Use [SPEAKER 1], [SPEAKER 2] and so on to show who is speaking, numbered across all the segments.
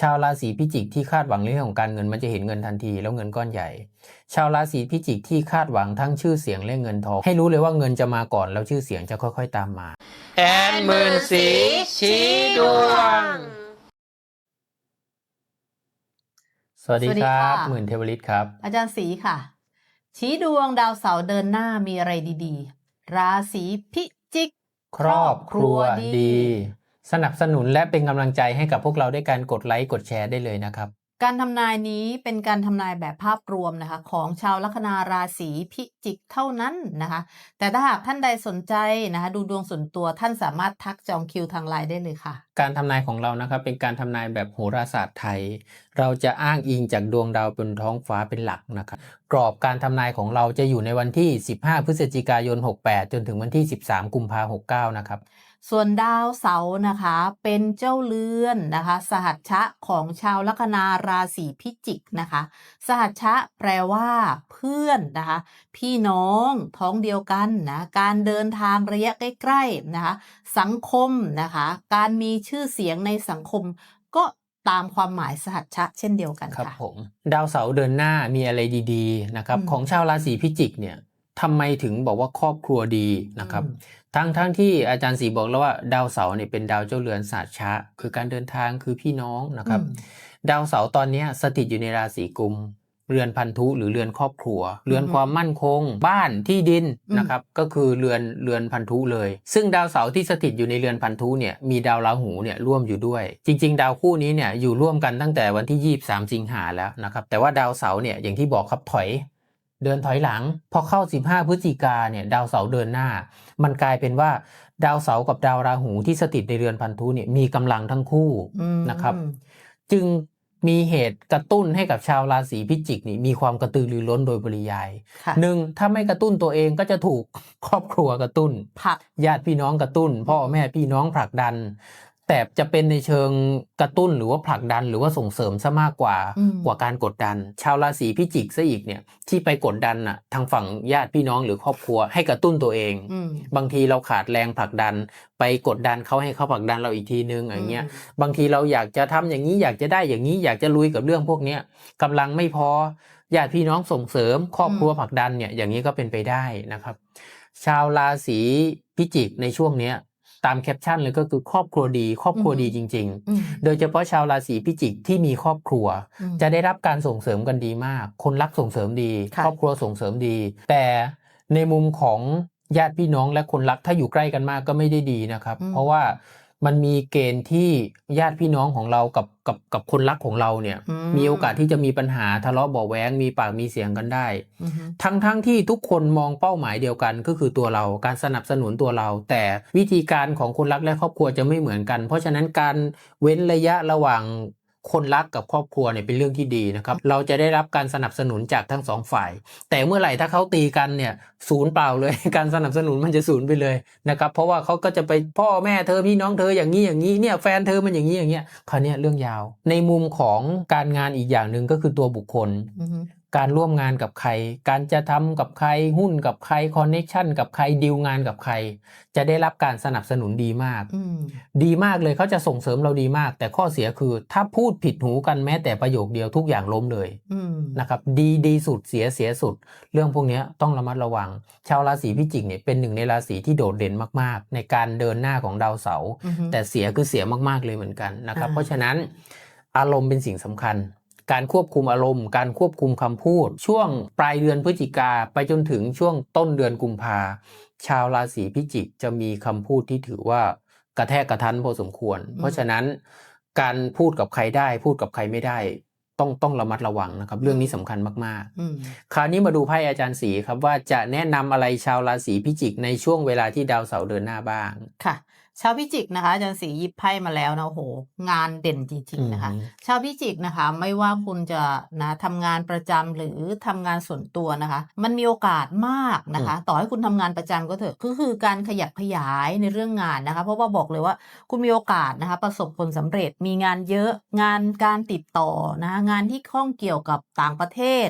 [SPEAKER 1] ชาวราศีพิจิกที่คาดหวังเรื่องของการเงินมันจะเห็นเงินทันทีแล้วเงินก้อนใหญ่ ชาวราศีพิจิกที่คาดหวังทั้งชื่อเสียงและเงินทอง ให้รู้เลยว่าเงินจะมาก่อนแล้วชื่อเสียงจะค่อยๆตามมา
[SPEAKER 2] แอนหมื่นสีชี้ดวง
[SPEAKER 1] สวัสดี
[SPEAKER 3] สวัสดี
[SPEAKER 1] ครับ
[SPEAKER 3] ค่ะ
[SPEAKER 1] หมื่นเทวฤทธิ์ครับ
[SPEAKER 3] อาจารย์สีค่ะ ชี้ดวงดาวเสาร์เดินหน้ามีอะไรดีๆ ราศีพิจิก
[SPEAKER 1] ครอบครัวดี สนับสนุนและเป็นกำลังใจให้กับพวกเราด้วยการกดไลค์กดแชร์ได้เลยนะครับ
[SPEAKER 3] การทำนายนี้เป็นการทำนายแบบภาพรวมนะคะ ของชาวลัคนาราศีพิจิกเท่านั้นนะคะ แต่ถ้าหากท่านใดสนใจนะคะดูดวงส่วนตัวท่านสามารถทักจองคิวทางไลน์ได้เลยค่ะ
[SPEAKER 1] การทำนายของเรานะครับเป็นการทำนายแบบโหราศาสตร์ไทย เราจะอ้างอิงจากดวงดาวบนท้องฟ้าเป็นหลักนะครับ กรอบการทำนายของเราจะอยู่ในวันที่ 15 พฤศจิกายน 68 จนถึงวันที่ 13 กุมภาพันธ์69 นะครับ
[SPEAKER 3] ส่วนดาวเสาร์นะคะเป็นเจ้าเรือนนะคะ สหัชชะของชาวลัคนาราศีพิจิกนะคะ สหัชชะแปลว่าเพื่อนนะคะ พี่น้องท้องเดียวกันนะการเดินทางระยะใกล้ๆนะคะ สังคมนะคะ การมีชื่อเสียงในสังคมก็ ตามความหมายสหัชชะเช่นเดียวกัน
[SPEAKER 1] ครับ
[SPEAKER 3] ค่ะ
[SPEAKER 1] ผมดาวเสาร์เดินหน้ามีอะไรดีๆนะครับ
[SPEAKER 3] อืม
[SPEAKER 1] ของชาวราศีพิจิกเนี่ยทำไมถึงบอกว่าครอบครัวดีนะครับ
[SPEAKER 3] อืม
[SPEAKER 1] ทั้งทั้งที่อาจารย์สีบอกแล้วว่าดาวเสาร์เนี่ยเป็นดาวเจ้าเรือนศาสตร์ชะ คือการเดินทางคือพี่น้องนะครับ
[SPEAKER 3] อืม
[SPEAKER 1] ดาวเสาร์ตอนเนี้ยสถิตอยู่ในราศีกุม เรือนพันธุหรือเรือนครอบครัว เรือนความมั่นคง บ้านที่ดิน
[SPEAKER 3] อืม
[SPEAKER 1] นะครับก็คือเรือนเรือนพันธุเลย ซึ่งดาวเสาร์ที่สถิตอยู่ในเรือนพันธุเนี่ยมีดาวราหูเนี่ยร่วมอยู่ด้วย จริง ๆ ดาวคู่นี้เนี่ยอยู่ร่วมกันตั้งแต่วันที่ 23 สิงหาแล้วนะครับแต่ว่าดาวเสาร์เนี่ยอย่างที่บอกครับถอยเดินถอยหลัง พอเข้า 15 พฤศจิกาเนี่ยดาวเสาร์เดินหน้า มันกลายเป็นว่าดาวเสาร์กับดาวราหูที่สถิตในเรือนพันธุเนี่ยมีกำลังทั้งคู่
[SPEAKER 3] อืม
[SPEAKER 1] นะครับ จึง มีเหตุกระตุ้นให้กับชาวราศีพิจิกนี่มีความกระตือรือร้นโดยปริยาย
[SPEAKER 3] ค่ะ
[SPEAKER 1] หนึ่งถ้าไม่กระตุ้นตัวเองก็จะถูกครอบครัวกระตุ้น
[SPEAKER 3] ผัก
[SPEAKER 1] ญาติพี่น้องกระตุ้น พ่อแม่พี่น้องผลักดัน แต่จะเป็นในเชิงกระตุ้นหรือว่าผลักดันหรือว่าส่งเสริมซะมากกว่า
[SPEAKER 3] อืม
[SPEAKER 1] กว่าการกดดัน ชาวราศีพิจิกซะอีกเนี่ยที่ไปกดดันน่ะทางฝั่งญาติพี่น้องหรือครอบครัวให้กระตุ้นตัวเอง
[SPEAKER 3] อืม
[SPEAKER 1] บางทีเราขาดแรงผลักดัน ไปกดดันเขาให้เขาผลักดันเราอีกทีนึงอย่างเงี้ยบางทีเราอยากจะทำอย่างนี้อยากจะได้อย่างนี้อยากจะลุยกับเรื่องพวกเนี้ยกำลังไม่พอญาติพี่น้องส่งเสริม ครอบครัวผลักดันเนี่ยอย่างนี้ก็เป็นไปได้นะครับ ชาวราศีพิจิกในช่วงเนี้ย ตามแคปชั่นเลยก็คือครอบครัวดี ครอบครัวดีจริง
[SPEAKER 3] อืม
[SPEAKER 1] ๆโดยเฉพาะชาวราศีพิจิกที่มีครอบครัว
[SPEAKER 3] อืม
[SPEAKER 1] จะได้รับการส่งเสริมกันดีมาก คนรักส่งเสริมดี
[SPEAKER 3] ค่ะ
[SPEAKER 1] ครอบครัวส่งเสริมดี แต่ในมุมของญาติพี่น้องและคนรักถ้าอยู่ใกล้กันมากก็ไม่ได้ดีนะครับ
[SPEAKER 3] อืม
[SPEAKER 1] เพราะว่า มันมีเกณฑ์ที่ญาติพี่น้องของเรากับกับกับคนรักของเราเนี่ย
[SPEAKER 3] อืม
[SPEAKER 1] มีโอกาสที่จะมีปัญหาทะเลาะเบาะแว้งมีปากมีเสียงกันได้
[SPEAKER 3] อืม
[SPEAKER 1] ทั้งทั้งที่ทุกคนมองเป้าหมายเดียวกัน ก็คือตัวเราการสนับสนุนตัวเรา แต่วิธีการของคนรักและครอบครัวจะไม่เหมือนกัน เพราะฉะนั้นการเว้นระยะระหว่าง คนรักกับครอบครัวเนี่ยเป็นเรื่องที่ดีนะครับเราจะได้รับการสนับสนุนจากทั้งสองฝ่าย แต่เมื่อไหร่ถ้าเขาตีกันเนี่ยศูนย์เปล่าเลย การสนับสนุนมันจะศูนย์ไปเลยนะครับเพราะว่าเขาก็จะไปพ่อแม่เธอพี่น้องเธออย่างนี้อย่างนี้เนี่ยแฟนเธอมันอย่างนี้อย่างเงี้ยคราวเนี้ยเรื่องยาว ในมุมของการงานอีกอย่างหนึ่งก็คือตัวบุคคล
[SPEAKER 3] อืม
[SPEAKER 1] การร่วมงานกับใคร การจะทำกับใครหุ้นกับใครคอนเน็ชันกับใครดีลงานกับใคร จะได้รับการสนับสนุนดีมาก
[SPEAKER 3] อืม
[SPEAKER 1] ดีมากเลยเขาจะส่งเสริมเราดีมาก แต่ข้อเสียคือถ้าพูดผิดหูกันแม้แต่ประโยคเดียวทุกอย่างล้มเลย
[SPEAKER 3] อืม
[SPEAKER 1] นะครับดีดีสุดเสียเสียสุด เรื่องพวกเนี้ยต้องระมัดระวัง ชาวราศีพิจิกเนี่ยเป็นหนึ่งในราศีที่โดดเด่นมากๆ ในการเดินหน้าของดาวเสาร์
[SPEAKER 3] อืม
[SPEAKER 1] แต่เสียคือเสียมากๆเลยเหมือนกันนะครับ
[SPEAKER 3] อ่า
[SPEAKER 1] เพราะฉะนั้นอารมณ์เป็นสิ่งสำคัญ การควบคุมอารมณ์ การควบคุมคำพูด ช่วงปลายเดือนพฤศจิกาไปจนถึงช่วงต้นเดือนกุมภาชาวราศีพิจิกจะมีคำพูดที่ถือว่ากระแทกกระทันพอสมควร เพราะฉะนั้นการพูดกับใครได้พูดกับใครไม่ได้ต้องต้องระมัดระวังนะครับ เรื่องนี้สำคัญมาก
[SPEAKER 3] อืม
[SPEAKER 1] ๆคราวนี้มาดูไพ่อาจารย์สีครับว่าจะแนะนำอะไรชาวราศีพิจิกในช่วงเวลาที่ดาวเสาร์เดินหน้าบ้าง
[SPEAKER 3] ค่ะ ชาวพิจิกนะคะอาจารย์ศรีหยิบไพ่มาแล้วนะโอ้โหงานเด่นจริงๆนะคะ
[SPEAKER 1] อืม
[SPEAKER 3] ชาวพิจิกนะคะ ไม่ว่าคุณจะนะทำงานประจำหรือทำงานส่วนตัวนะคะ มันมีโอกาสมากนะคะ ต่อให้คุณทำงานประจำก็เถอะก็คือการขยับขยายในเรื่องงานนะคะ เพราะว่าบอกเลยว่าคุณมีโอกาสนะคะ ประสบผลสำเร็จมีงานเยอะงานการติดต่อนะคะงานที่ข้องเกี่ยวกับต่างประเทศ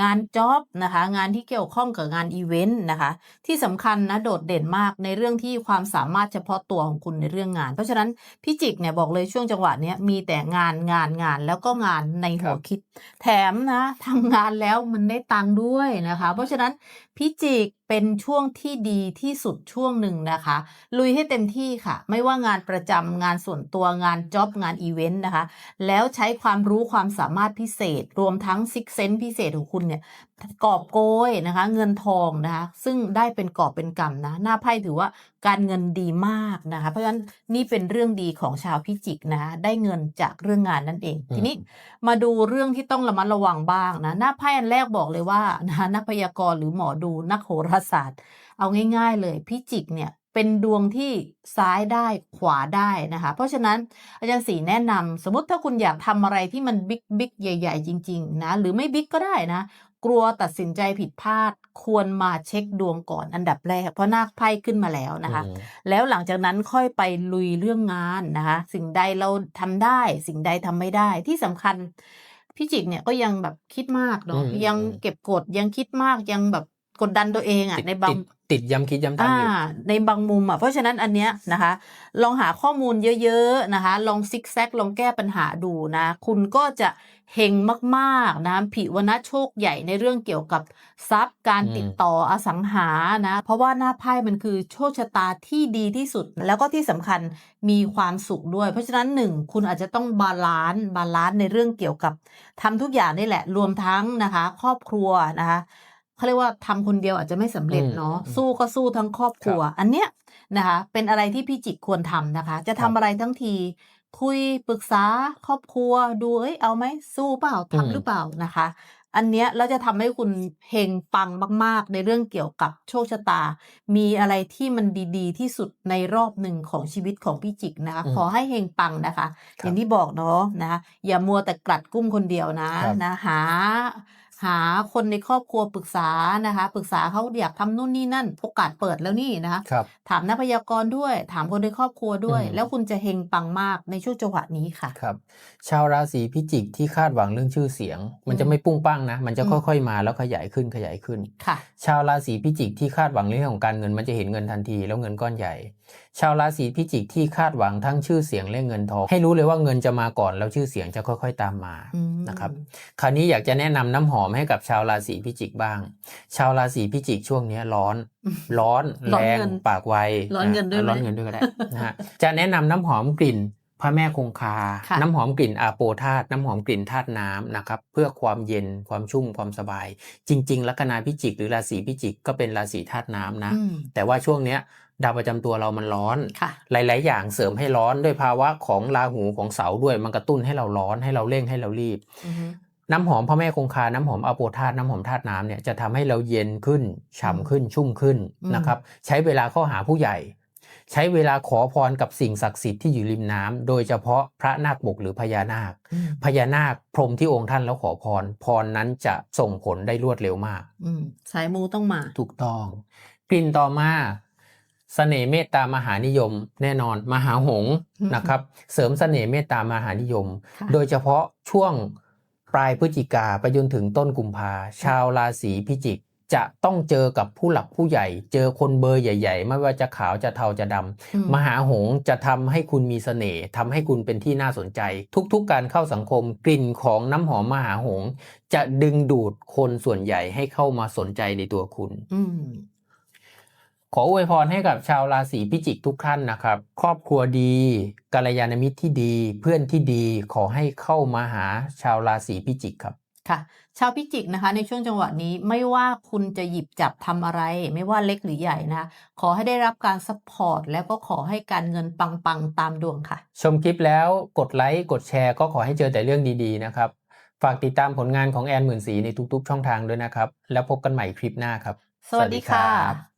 [SPEAKER 3] งานจ็อบนะคะ งานที่เกี่ยวข้องกับงานอีเวนต์นะคะ ที่สำคัญนะโดดเด่นมากในเรื่องที่ความสามารถเฉพาะตัวของคุณในเรื่องงาน เพราะฉะนั้นพิจิกเนี่ยบอกเลยช่วงจังหวะเนี้ยมีแต่งานงานงานแล้วก็งานในหัวคิด แถมนะทำงานแล้วมันได้ตังค์ด้วยนะคะ เพราะฉะนั้น พิจิกเป็นช่วงที่ดีที่สุดช่วงหนึ่งนะคะ ลุยให้เต็มที่ค่ะ ไม่ว่างานประจำงานส่วนตัวงานจ็อบงานอีเวนต์นะคะ แล้วใช้ความรู้ความสามารถพิเศษ รวมทั้งซิกเซนพิเศษของคุณเนี่ยกอบโกยนะคะ เงินทองนะคะ ซึ่งได้เป็นกอบเป็นกำนะ หน้าไพ่ถือว่าการเงินดีมากนะคะ เพราะฉะนั้นนี่เป็นเรื่องดีของชาวพิจิกนะคะได้เงินจากเรื่องงานนั่นเอง
[SPEAKER 1] อืม
[SPEAKER 3] ทีนี้มาดูเรื่องที่ต้องระมัดระวังบ้างนะ หน้าไพ่อันแรกบอกเลยว่านะคะนักพยากรณ์หรือหมอดูนักโหราศาสตร์ เอาง่าย ๆ เลยพิจิกเนี่ยเป็นดวงที่ซ้ายได้ขวาได้นะคะ เพราะฉะนั้นอาจารย์สีแนะนำสมมติถ้าคุณอยากทำอะไรที่มันบิ๊กบิ๊กใหญ่ ๆ จริง ๆ นะ หรือไม่บิ๊กก็ได้นะ กลัวตัดสินใจผิดพลาด ควรมาเช็คดวงก่อนอันดับแรก เพราะนาคไพ่ขึ้นมาแล้วนะคะ
[SPEAKER 1] อืม
[SPEAKER 3] แล้วหลังจากนั้นค่อยไปลุยเรื่องงานนะคะ สิ่งใดเราทำได้ สิ่งใดทำไม่ได้ที่สำคัญพี่จิกเนี่ยก็ยังแบบคิดมากเนาะ
[SPEAKER 1] อืม
[SPEAKER 3] ยังเก็บกดยังคิดมากยังแบบ กดดันตัวเองอะ
[SPEAKER 1] ติด
[SPEAKER 3] ในบาง
[SPEAKER 1] ติดติดย้ำคิดย้ำ
[SPEAKER 3] อ่า
[SPEAKER 1] ทำอยู่
[SPEAKER 3] ในบางมุมอะเพราะฉะนั้นอันเนี้ยนะคะ ลองหาข้อมูลเยอะๆนะคะ ลองซิกแซกลองแก้ปัญหาดูนะ คุณก็จะเฮงมากๆนะผิวนะโชคใหญ่ในเรื่องเกี่ยวกับทรัพย์การ
[SPEAKER 1] อืม
[SPEAKER 3] ติดต่ออสังหานะ เพราะว่าหน้าไพ่มันคือโชคชะตาที่ดีที่สุด แล้วก็ที่สำคัญมีความสุขด้วย เพราะฉะนั้นหนึ่งคุณอาจจะต้องบาลานซ์บาลานซ์ในเรื่องเกี่ยวกับทำทุกอย่างนี่แหละ รวมทั้งนะคะ ครอบครัวนะคะ เขาเรียกว่าทำคนเดียวอาจจะไม่สำเร็จเนาะ
[SPEAKER 1] อืม
[SPEAKER 3] สู้ก็สู้ทั้งครอบครัว อันเนี้ยนะคะ เป็นอะไรที่พี่จิกควรทำนะคะ จะ
[SPEAKER 1] ครั
[SPEAKER 3] ทำ
[SPEAKER 1] บ
[SPEAKER 3] อะไรทั้งทีคุยปรึกษาครอบครัวดูเอ้ยเอาไหมสู้เปล่า
[SPEAKER 1] อืม
[SPEAKER 3] ทำหรือเปล่านะคะ อันเนี้ยแล้วจะทำให้คุณเฮงปังมาก ๆ ในเรื่องเกี่ยวกับโชคชะตา มีอะไรที่มันดีๆ ที่สุดในรอบหนึ่งของชีวิตของพี่จิกนะคะ
[SPEAKER 1] อืม
[SPEAKER 3] ขอให้เฮงปังนะคะ
[SPEAKER 1] ครับ
[SPEAKER 3] อย่างที่บอกเนาะนะคะอย่ามัวแต่กลัดกุ้มคนเดียวนะครับนะหา หาคนในครอบครัวปรึกษานะคะ ปรึกษาเขาอยากทำนู่นนี่นั่นโอกาสเปิดแล้วนี่นะคะ
[SPEAKER 1] ครับ
[SPEAKER 3] ถามนักพยากรณ์ด้วย ถามคนในครอบครัวด้วย
[SPEAKER 1] อืม
[SPEAKER 3] แล้วคุณจะเฮงปังมากในช่วงจังหวะนี้ค่ะ
[SPEAKER 1] ครับ ชาวราศีพิจิกที่คาดหวังเรื่องชื่อเสียง มันจะ
[SPEAKER 3] อืม
[SPEAKER 1] ไม่ปุ้งปั้งนะ มันจะ
[SPEAKER 3] อืม
[SPEAKER 1] ค่อยๆมาแล้วขยายขึ้นขยายขึ้น
[SPEAKER 3] ค่ะ
[SPEAKER 1] ชาวราศีพิจิกที่คาดหวังเรื่องของการเงินมันจะเห็นเงินทันทีแล้วเงินก้อนใหญ่ ชาวราศีพิจิกที่คาดหวังทั้งชื่อเสียงและเงินทอง ให้รู้เลยว่าเงินจะมาก่อนแล้วชื่อเสียงจะค่อย ๆ ตามมา
[SPEAKER 3] อืม
[SPEAKER 1] นะครับคราวนี้อยากจะแนะนำน้ำหอมให้กับชาวราศีพิจิกบ้าง ชาวราศีพิจิกช่วงเนี้ยร้อน ร้อน
[SPEAKER 3] ร้
[SPEAKER 1] แร
[SPEAKER 3] อน
[SPEAKER 1] ง
[SPEAKER 3] เงิน
[SPEAKER 1] ปากไว
[SPEAKER 3] ร้อนเงินด้วยไหม
[SPEAKER 1] ร้อนเงินด้วยก็ได้นะฮะจะแนะนำน้ำหอมกลิ่น พระแม่คงคา
[SPEAKER 3] ค่ะ
[SPEAKER 1] น้ำหอมกลิ่นอาโปธาตุน้ำหอมกลิ่นธาตุน้ำนะครับ เพื่อความเย็นความชุ่มความสบาย จริง ๆ ลัคนาพิจิก หรือราศีพิจิกก็เป็นราศีธาตุน้ำนะ
[SPEAKER 3] อืม
[SPEAKER 1] แต่ว่าช่วงเนี้ยดาวประจำตัวเรามันร้อน
[SPEAKER 3] ค่ะ
[SPEAKER 1] หลาย ๆ อย่างเสริมให้ร้อนด้วยภาวะของราหูของเสาร์ด้วย มันกระตุ้นให้เราร้อนให้เราเร่งให้เรารีบ
[SPEAKER 3] อือฮึ
[SPEAKER 1] น้ำหอมพระแม่คงคา น้ำหอมอาโปธาตุน้ำหอมธาตุน้ำเนี่ยจะทำให้เราเย็นขึ้นฉ่ำขึ้นชุ่มขึ้น
[SPEAKER 3] อืม
[SPEAKER 1] นะครับ ใช้เวลาเข้าหาผู้ใหญ่ ใช้เวลาขอพรกับสิ่งศักดิ์สิทธิ์ที่อยู่ริมน้ำโดยเฉพาะพระนาคปกหรือพญานาค
[SPEAKER 3] อืม
[SPEAKER 1] พญานาคพรหมที่องค์ท่านแล้วขอพร พรนั้นจะส่งผลได้รวดเร็วมาก
[SPEAKER 3] อืมสายมูต้องมา
[SPEAKER 1] ถูกต้อง กลิ่นต่อมาเสน่ห์เมตตามหานิยม แน่นอนมหาหงส์
[SPEAKER 3] อืม
[SPEAKER 1] นะครับ เสริมเสน่ห์เมตตามหานิยม
[SPEAKER 3] ค่ะ
[SPEAKER 1] โดยเฉพาะช่วงปลายพฤศจิกาไปจนถึงต้นกุมภาชาวราศีพิจิก จะต้องเจอกับผู้หลักผู้ใหญ่ เจอคนเบอร์ใหญ่ ๆ ไม่ว่าจะขาวจะเทาจะดำ
[SPEAKER 3] อืม
[SPEAKER 1] มหาหงส์จะทำให้คุณมีเสน่ห์ทำให้คุณเป็นที่น่าสนใจ ทุกๆการเข้าสังคมกลิ่นของน้ำหอมมหาหงส์จะดึงดูดคนส่วนใหญ่ให้เข้ามาสนใจในตัวคุณ
[SPEAKER 3] อืม
[SPEAKER 1] ขออวยพรให้กับชาวราศีพิจิกทุกท่านนะครับ ครอบครัวดีกัลยาณมิตรที่ดี เพื่อนที่ดีขอให้เข้ามาหาชาวราศีพิจิกครับ
[SPEAKER 3] ค่ะชาวพิจิกนะคะในช่วงจังหวะนี้ไม่ว่าคุณจะหยิบจับทำอะไร ไม่ว่าเล็กหรือใหญ่นะ ขอให้ได้รับการซัพพอร์ตแล้วก็ขอให้การเงินปังๆ ตามดวงค่ะ
[SPEAKER 1] ชมคลิปแล้วกดไลค์กดแชร์ก็ขอให้เจอแต่เรื่องดีๆนะครับ ฝากติดตามผลงานของแอนหมื่นสีในทุกๆ ช่องทางด้วยนะครับ แล้วพบกันใหม่คลิปหน้าครับ
[SPEAKER 3] สวัสดีค่ะ